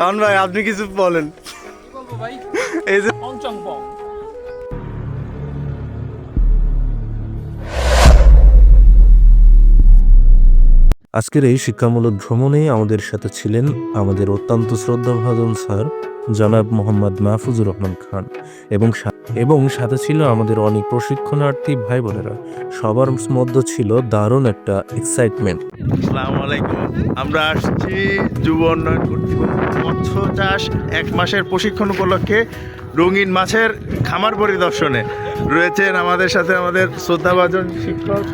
শাওন ভাই আপনি কিছু বলেন। এই যে অংচং আজকের এই শিক্ষামূলক ভ্রমণে আমাদের সাথে ছিলেন আমাদের অত্যন্ত শ্রদ্ধাভাজন স্যার, জনাব মোহাম্মদ মাহফুজুর রহমান খান। এবং এবং সাথে ছিল আমাদের অনেক প্রশিক্ষণার্থী ভাই বোনেরা সবার মধ্যে ছিল দারুণ একটা এক্সাইটমেন্ট আসসালামু আলাইকুম। আমরা আসছি যুব উন্নয়ন কর্তৃপক্ষ মৎস্য চাষ এক মাসের প্রশিক্ষণ উপলক্ষে রঙিন মাছের খামার পরিদর্শনে রয়েছেন আমাদের সাথে আমাদের শ্রদ্ধাভাজন শিক্ষক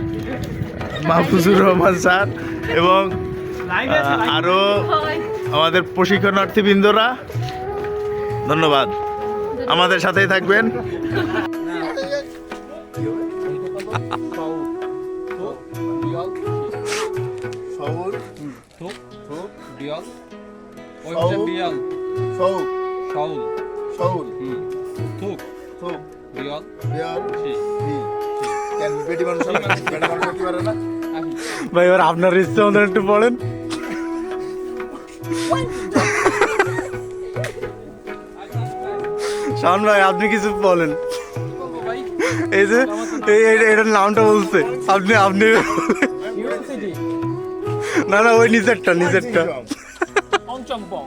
মাহফুজুর রহমান স্যার। এবং আরও আমাদের প্রশিক্ষণার্থীবৃন্দরা ধন্যবাদ আমাদের সাথেই থাকবেন হচ্ছে বিয়ল শাউল হুম থুক বিয়ল সি ভাই, এবার আপনার ইচ্ছে আমাদের একটু বলেন শাওন ভাই, আপনি কিছু বলেন। এই যে এটার নামটা বলছে। আপনি আপনি না না, ওই অংচং পং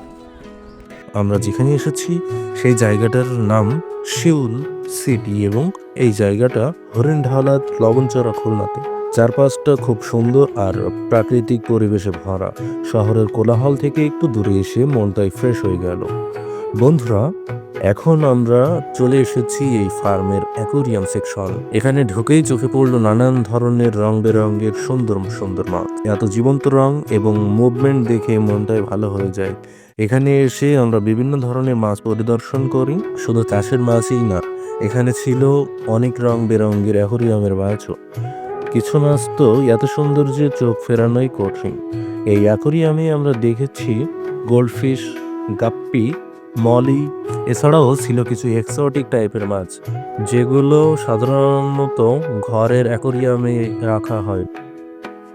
আমরা যেখানে এসেছি, সেই জায়গাটার নাম শিউল সিটি এবং এই জায়গাটা হরিণঢালা লবণচরা খুলনাতে। চারপাশটা খুব সুন্দর আর প্রাকৃতিক পরিবেশে ভরা। শহরের কোলাহল থেকে একটু দূরে এসে মনটাই ফ্রেশ হয়ে গেল। বন্ধুরা, এখন আমরা চলে এসেছি এই ফার্মের অ্যাকোরিয়াম সেকশন এখানে ঢুকেই চোখে পড়ল নানান ধরনের রং বেরঙের সুন্দর সুন্দর মাছ। এত জীবন্ত রং এবং মুভমেন্ট দেখে মনটাই ভালো হয়ে যায়। এখানে এসে আমরা বিভিন্ন ধরনের মাছ পরিদর্শন করি। শুধু চাষের মাছই না, এখানে ছিল অনেক রং বেরঙের অ্যাকোরিয়ামের মাছও। কিছু মাছ তো এত সৌন্দর্যে চোখ ফেরানোই কঠিন। এই অ্যাকোরিয়ামে আমরা দেখেছি গোল্ডফিশ, গাপ্পি, মলি, এছাড়াও ছিল কিছু এক্সোটিক টাইপের মাছ, যেগুলো সাধারণত ঘরের অ্যাকোরিয়ামে রাখা হয়।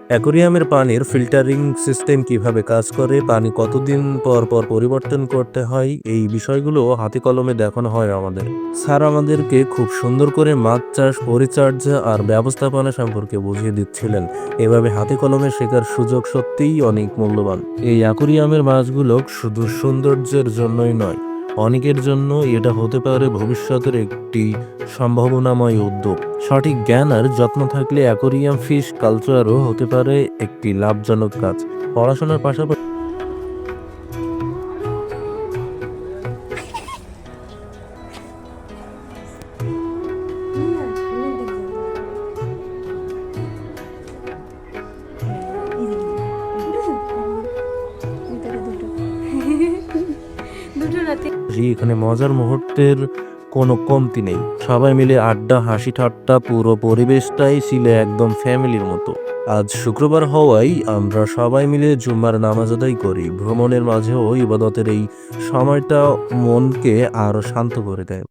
অ্যাকোরিয়ামের পানির ফিল্টারিং সিস্টেম কীভাবে কাজ করে, পানি কতদিন পর পর পরিবর্তন করতে হয়, এই বিষয়গুলো হাতে কলমে দেখানো হয় আমাদের। স্যার, আমাদেরকে খুব সুন্দর করে মাছ চাষ, পরিচর্যা আর ব্যবস্থাপনা সম্পর্কে বুঝিয়ে দিচ্ছিলেন। এভাবে হাতে কলমে শেখার সুযোগ সত্যিই অনেক মূল্যবান। এই অ্যাকোরিয়ামের মাছগুলো শুধু সৌন্দর্যের জন্যই নয় অনেকের জন্য এটা হতে পারে ভবিষ্যতের একটি সম্ভাবনাময় উদ্যোগ। সঠিক জ্ঞান আর যত্ন থাকলে অ্যাকোরিয়াম ফিশ কালচারও হতে পারে একটি লাভজনক কাজ। পড়াশোনার পাশাপাশি দুটো রাতে এখানে মজার মুহূর্তের কোনো কমতি নেই। সবাই মিলে আড্ডা, হাসি, ঠাট্টা, পুরো পরিবেশটাই ছিল একদম ফ্যামিলির মতো। আজ শুক্রবার হওয়ায় আমরা সবাই মিলে জুম্মার নামাজ আদায় করি। ভ্রমণের মাঝেও ইবাদতের এই সময়টা মনকে আরও শান্ত করে দেয়।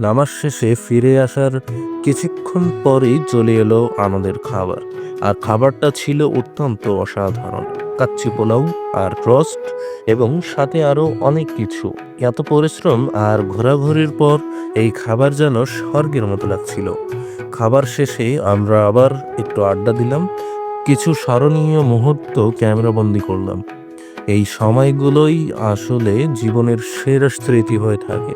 নামাজ শেষে ফিরে আসার কিছুক্ষণ পরেই চলে এলো আমাদের খাবার। আর খাবারটা ছিল অত্যন্ত অসাধারণ। কাচ্চি পোলাও আর রোস্ট এবং সাথে আরও অনেক কিছু। এত পরিশ্রম আর ঘোরাঘুরির পর এই খাবার যেন স্বর্গের মতো লাগছিল। খাবার শেষে আমরা আবার একটু আড্ডা দিলাম, কিছু স্মরণীয় মুহূর্ত ক্যামেরাবন্দি করলাম। এই সময়গুলোই আসলে জীবনের সেরা স্মৃতি হয়ে থাকে।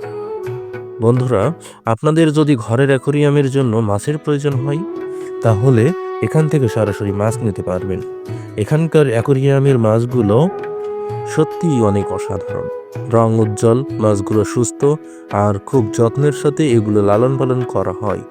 বন্ধুরা, আপনাদের যদি ঘরের অ্যাকোরিয়ামের জন্য মাছের প্রয়োজন হয়, তাহলে এখান থেকে সরাসরি মাছ নিতে পারবেন। এখানকার অ্যাকোরিয়ামের মাছগুলো সত্যিই অনেক অসাধারণ। রং উজ্জ্বল, মাছগুলো সুস্থ আর খুব যত্নের সাথে এগুলো লালন পালন করা হয়।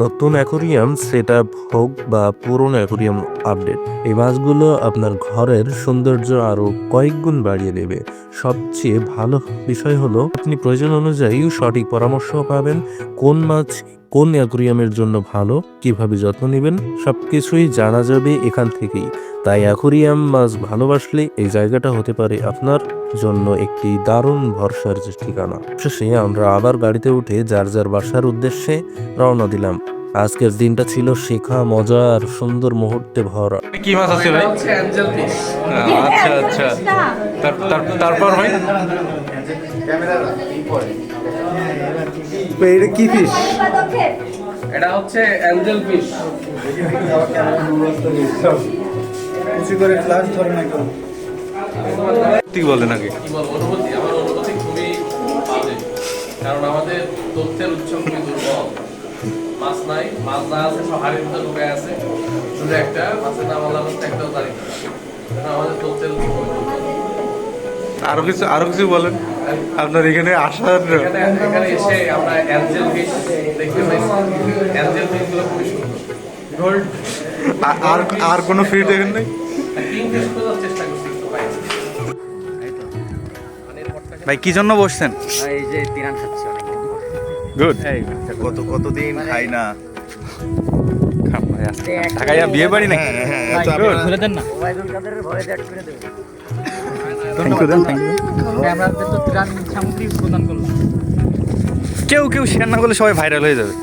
নতুন অ্যাকোরিয়াম সেট আপ হোক বা পুরনো অ্যাকোরিয়াম আপডেট, এই মাছগুলো আপনার ঘরের সৌন্দর্য আরও কয়েক গুণ বাড়িয়ে দেবে। সবচেয়ে ভালো বিষয় হলো, আপনি প্রয়োজন অনুযায়ী সঠিক পরামর্শ পাবেন কোন মাছ কোন অ্যাকোরিয়ামের জন্য ভালো কীভাবে যত্ন নেবেন সবকিছুই জানা যাবে এখান থেকেই। তাই অ্যাকোরিয়াম মাছ ভালোবাসলে এই জায়গাটা হতে পারে আপনার জন্য একটি দারুণ ভরসার ঠিকানা। শেষে আমরা আবার গাড়িতে উঠে যার যার বাসার উদ্দেশ্যে রওনা দিলাম। আজকের দিনটা ছিল শেখা মজা আর সুন্দর মুহূর্তে ভরা। কি মাছ আছে ভাই? আচ্ছা আচ্ছা। তার- তারপর ভাই? এটা কি ফিশ এটা হচ্ছে অ্যাঞ্জেল ফিশ ঠিক বলে নাকি? অনুভূতি? আমার অনুভূতি খুবই বাজে। কারণ আমাদের তথ্যের উৎস খুবই দুর্বল। মাছ নাই মাছ না আছে সব হাড়ির ভিতরে ঢুকে আছে। শুধু একটা মাছের নাম আল্লাহ হচ্ছে একটাও জানি আমাদের তথ্যের উৎস আরও কিছু আরও কিছু বলেন। আপনার এখানে আসার এখানে এসে আমরা অ্যাঞ্জেল ফিশ দেখতে পাইছি। অ্যাঞ্জেল ফিশ খুবই সুন্দর। গোল্ড আর আর কোনো ফিট দেখেন নাই? ফিশ চেষ্টা করছি ভাই কি জন্য বসছেন? এই যে তিরান খাচ্ছি গুড কত কতদিন খাই না? ঢাকায় বিয়ে বাড়ি নাকি? হ্যাঁ হ্যাঁ দেন না। থ্যাংক ইউ দেন থ্যাংক ইউ আমরা তো ত্রাণ সামগ্রী প্রদান করলাম কেউ কেউ শেয়ার না করলে সবাই ভাইরাল হয়ে যাবে।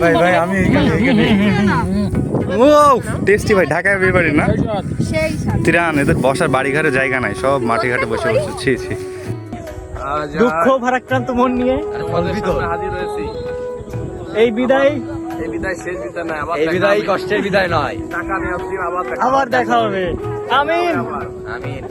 ভাই ভাই আমি ও টেস্টি ভাই ঢাকায় বিয়ে বাড়ি না তিরান এদের বসার বাড়ি ঘরে জায়গা নাই সব মাঠে ঘাটে বসে বসে। ছি ছি। দুঃখ ভারাক্রান্ত মন নিয়ে হাজির হয়েছি। এই বিদায় এই বিদায় শেষ বিদায় নয় আবার এই বিদায় কষ্টের বিদায় নয়। টাকা নিয়ে আবার দেখা হবে। আমিন। আমিন।